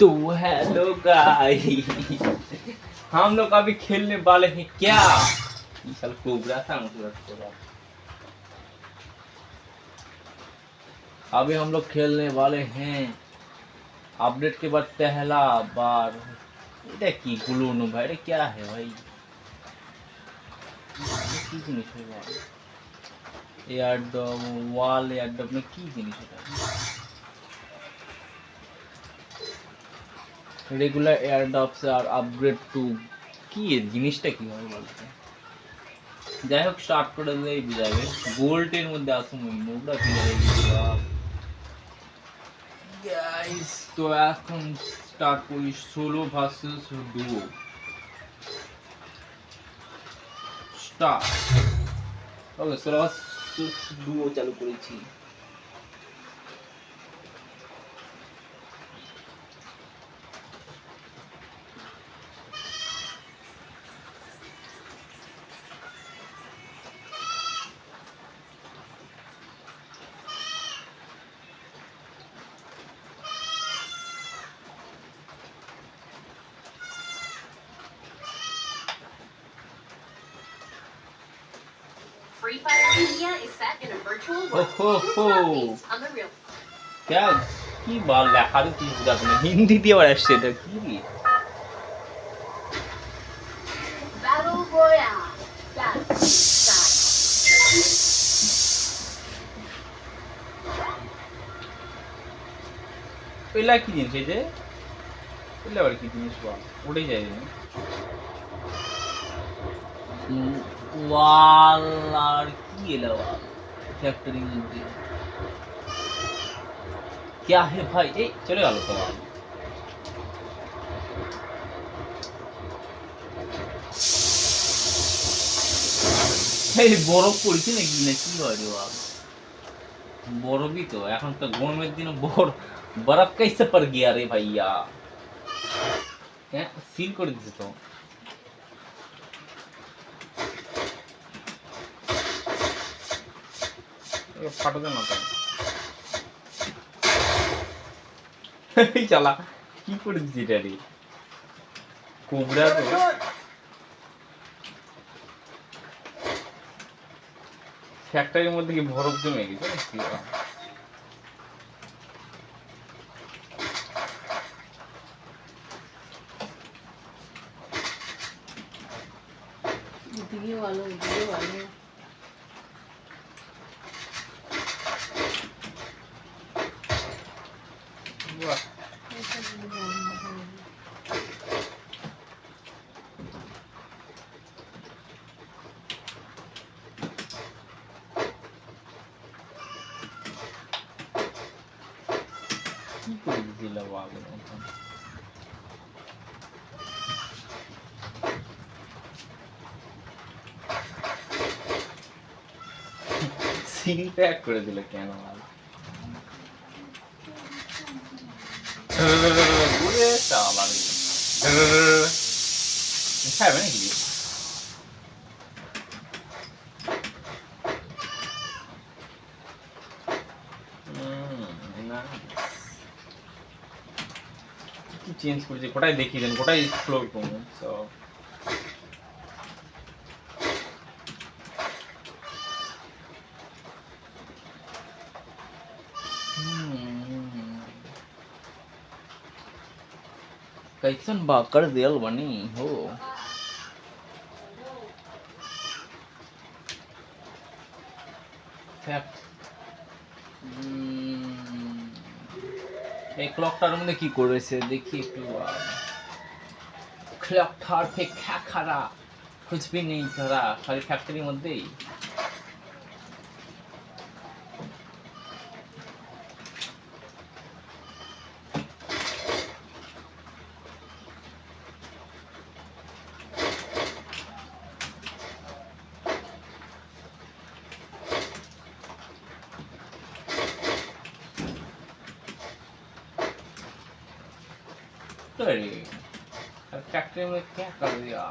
तो hello guys हम लोग अभी खेलने वाले हैं क्या ये साल कोबरा था मुझे लगता है अभी हम लोग खेलने वाले हैं अपडेट के बाद पहला बार এটা কি গুলো ভাই এটা क्या है भाई এটা কি জিনিস है भाई এয়ারড্রপ ওয়াল এয়ারড্রপ না কি জিনিস এটা রেগুলার এয়ার এয়ারড্রপস আর আপগ্রেড টু কি এর জিনিসটা কি হবে বলতে যাই হোক স্টার্ট করে দিলেই বুঝাবে। গোল্ডের মধ্যে আসুন ওই প্লেয়ারে গাইস তো এখন স্টার্ট করি solo versus duo start okay solo versus duo চালু করেছি। Free Fire Media is set in a virtual world. Oh, ho, It's ho. not based on the real. क्या কি বল লেখা তো কিছু বুঝাতে না হিন্দিতে আবার আসছে এটা কি Battle Royale. পেলা কি জিনিস এই যে পেলা আবার কি জিনিস বল ওটাই যাই ওয়াল আর কি এলো ফ্যাক্টরির মধ্যে क्या है भाई এই চলে গেল তো এই বরফ পড়ছে নাকি না কি হয় রে বাবা বরফই তো এখন তো গরমের দিনে বরফ বরফ कैसे पड़ गया रे भैया হ্যাঁ সিল করে দিছে তো কি করে দিছি এটা রে কোবরা তো। ফ্যাক্টরির মধ্যে কি বরফ জমে গেছে নাকি? এদিকে ভালো ওদিকে ভালো বাহ, কি করে দিছিল বাবা মতন সিল প্যাক করে দিল কেন আর ঘুরে চালা খাবে নাকি চেঞ্জ করেছি গোটাই দেখিয়ে দেন গোটাই এক্সপ্লোর করুন তো कैसन बा कर दियल बनी हो ফ্যাক্ট এই ক্লকটার মধ্যে কি করেছে দেখি একটু ক্লকটার पे क्या खरा कुछ भी नहीं करा खाली ফ্যাক্টরির মধ্যেই अरे ফ্যাক্টরি में क्या कर दिया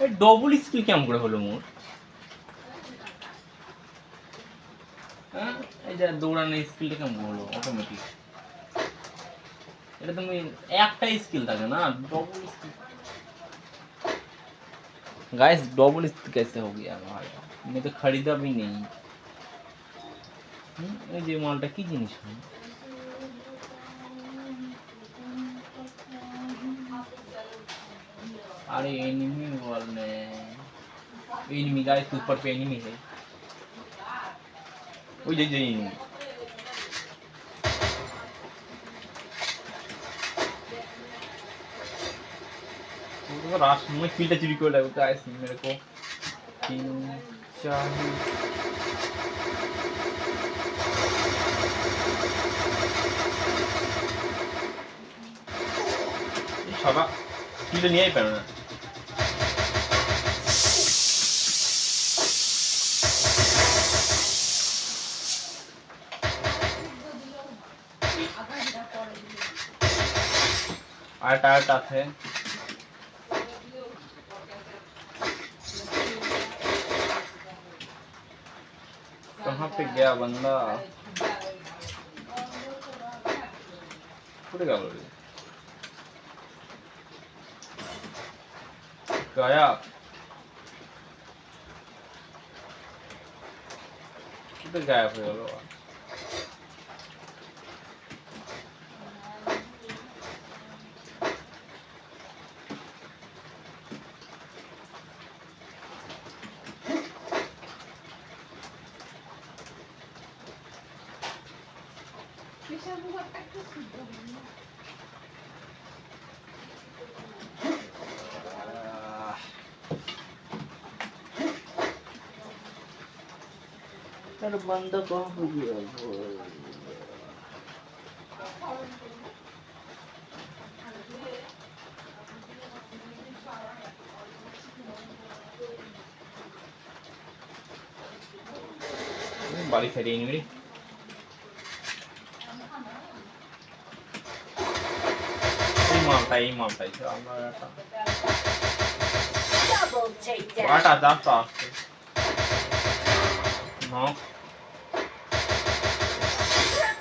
এই ডবল স্কিল কেমন করে হলো মোর হ্যাঁ এই যে দৌড়ানোর স্কিলটা কেমন হলো অটোমেটিক এটা তুমি একটাই স্কিল থাকে ना double skill guys double skill कैसे हो गया भाई मैं तो खरीदा भी नहीं হুম, এই যে মালটা কি अरे एनिमी वर्ल्ड में एनिमी गाइस ऊपर पे एनिमी है ওই যে যে enemy। वो तो रात में किलटा चुरी कर लगा गाइस मेरे को किल चाहिए সবা কিলো নিয়েই পারে না आटा आटा है। कहाँ पे गया बंदा? गया? हो गेलो তোর বন্ধ করিও বাড়ি ফেরিয়ে নিবি এই মামটাই আমরা একটা Double takedown. Guarda da sorte. Nossa.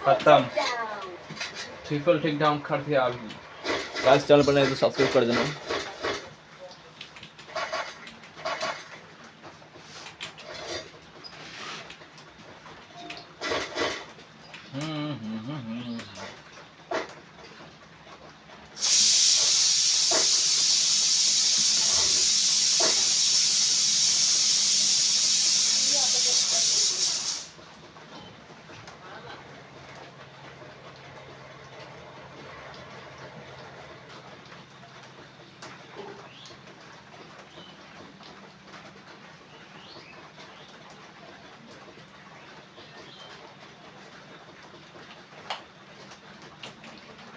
ખતમ. ટ્રિપલ ટેક ડાઉન ખરથી આવી. બસ ચેનલ પર નહીં તો સબસ્ક્રાઈબ કરી દેના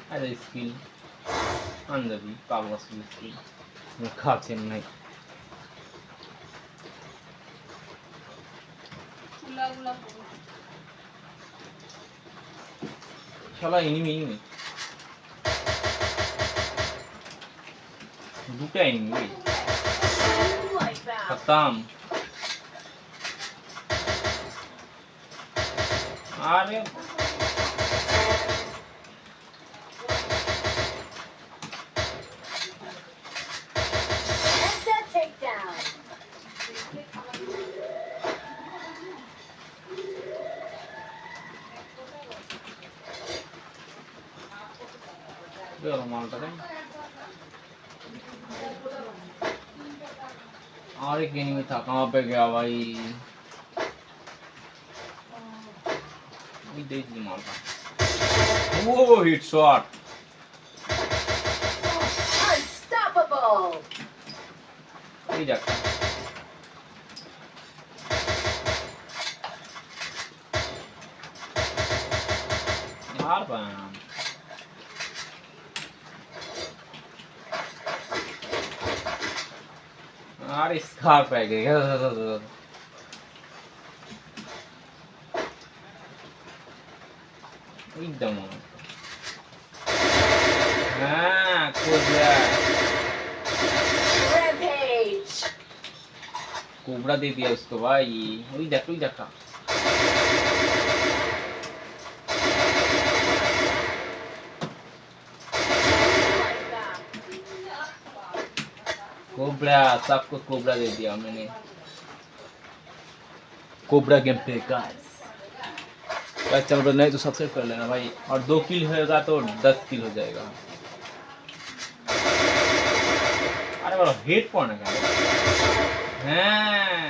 আরে স্কিল আন্দাজি পাবো স্কিল খাচ্ছেন নাই শালা এনিমি এনিমি দুটা এনিমি. খতম আরে अरे गेनी में था कहाँ पे गया भाई देख ली मालटा वो हिट शॉट ये जाता यार बना আর স্কার্ফ হয়ে গেছে একদম হ্যাঁ কোবরা Rampage. कोबरा दे दिया उसको भाई वही देख वही देखा कोबरा सबको कोबरा दे दिया मैंने कोबरा गेम पे का चल रहा नहीं तो सब्सक्राइब कर लेना भाई और दो किल होगा तो दस किल हो जाएगा अरे हेट कौन है हैं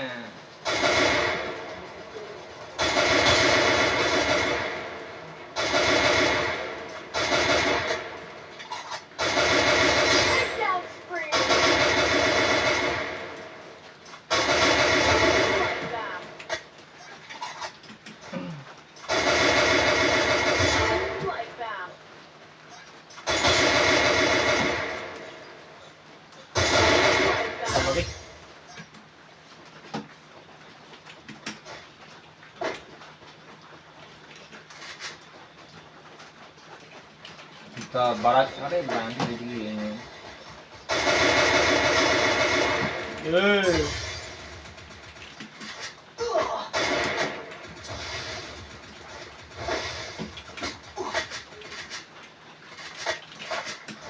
इतना बड़ा अरे ब्रांड दे दिए हैं ए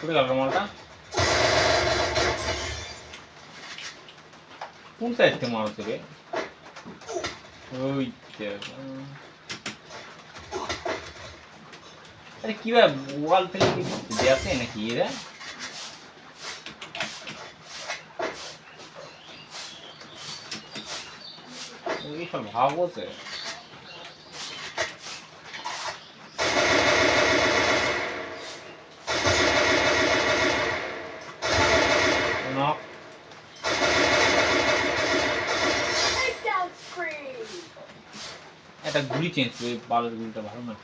कुठे घालतो मला कोणता आहे ते माणूस रे ওই আরে কি ভাই ওয়াল থেকে কি দেখে নাকি এরা? ওই সব ভাব হচ্ছে. একটা গুলি চেঞ্জ করে বালের গুলিটা ভালো না।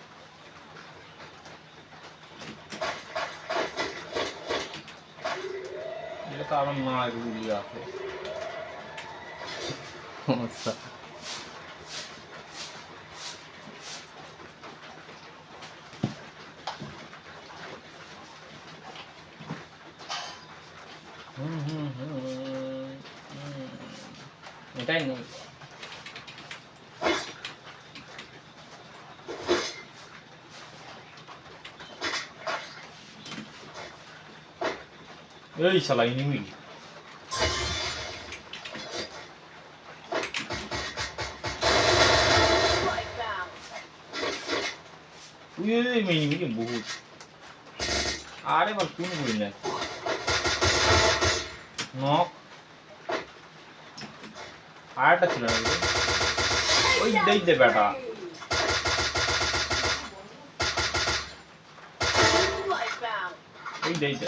এটা মা এগুলি আছে সমস্যা এই শালা ইনিমি. তুই ইনিমি বহুত আরে বাল, কোন করি না নক আরেকটা ছিল না। ওই দেই দে বেটা. ওই দেই দে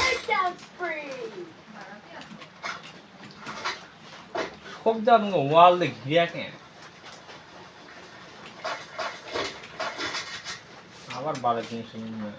Takedown spree. খুব যা তুমি ওয়াল দে ঘিরিয়া আবার বারে নিয়ে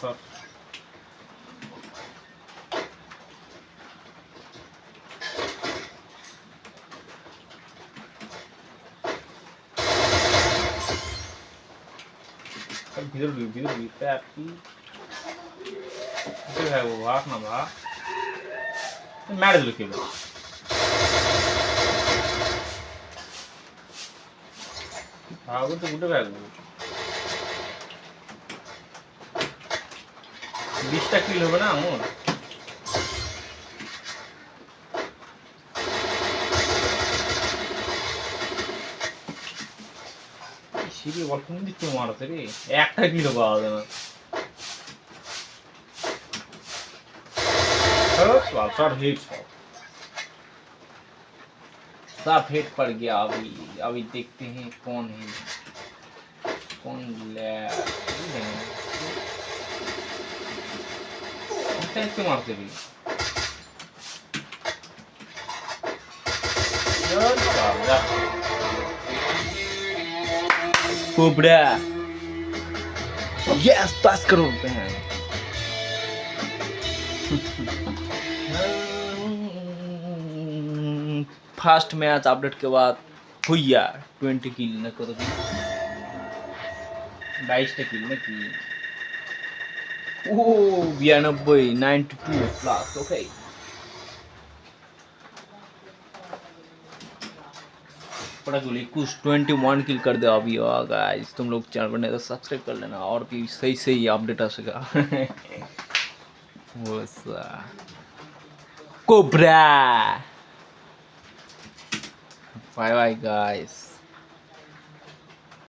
Bloodbath. সর ভিতরে ঢুক ভিতরে ঢুক প্যাপ কি ভিতরে থাকবো ভাগ না ভাগ মেরে দিল কেবল ভাগো তো উঠে থাকবো বিশটা কিল হবে না আমার সিঁড়ি বল কোন দিক থেকে মারছে রে একটা কিলো পাওয়া যাবে না शॉट हिट सब हिट पड़ गया अभी अभी देखते हैं कौन है कौन ले ಟೈಪ್ಗೆ ಮಾಡ್ತೀವಿ हैं। फ़र्स्ट मैच अपडेट के बाद हुई यार ट्वेंटी किल ने करो बाईस किल ने की। ও বিরানব্বই নাইনটি টू प्लस ओके पड़ा गोली कुछ ट्वेंटी वन किल कर दे अभी गाइस तुम लोग चैनल पर नहीं तो सब्सक्राइब कर लेना और भी सही सही अपडेट आ सका वो सा कोबरा बाय बाय गाइस